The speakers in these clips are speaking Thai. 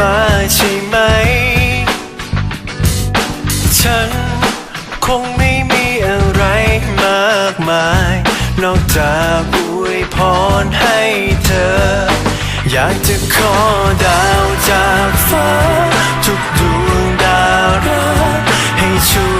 มาใช่ไหม ฉันคงไม่มีอะไรมากมาย นอกจากอวยพรให้เธอ อยากจะขอดาวจากฟ้า ทุกดวงดาวราให้ช่วย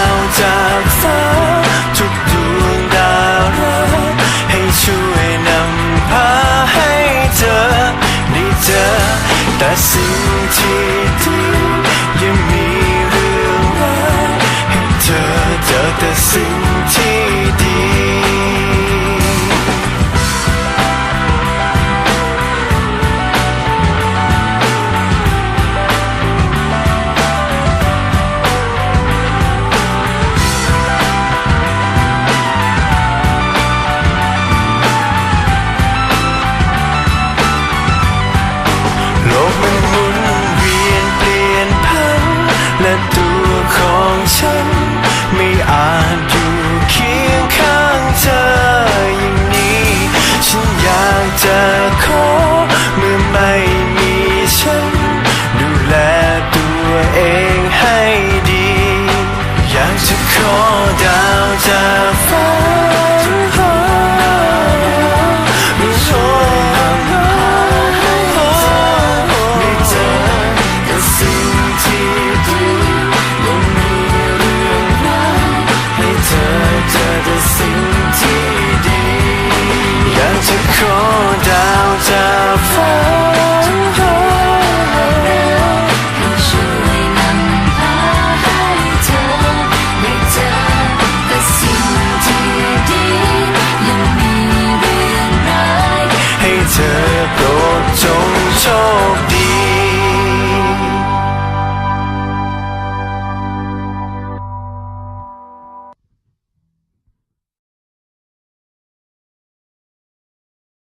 สิ่งที่ดียังมีเรื่องรายให้เธอเจอแต่สิ่ง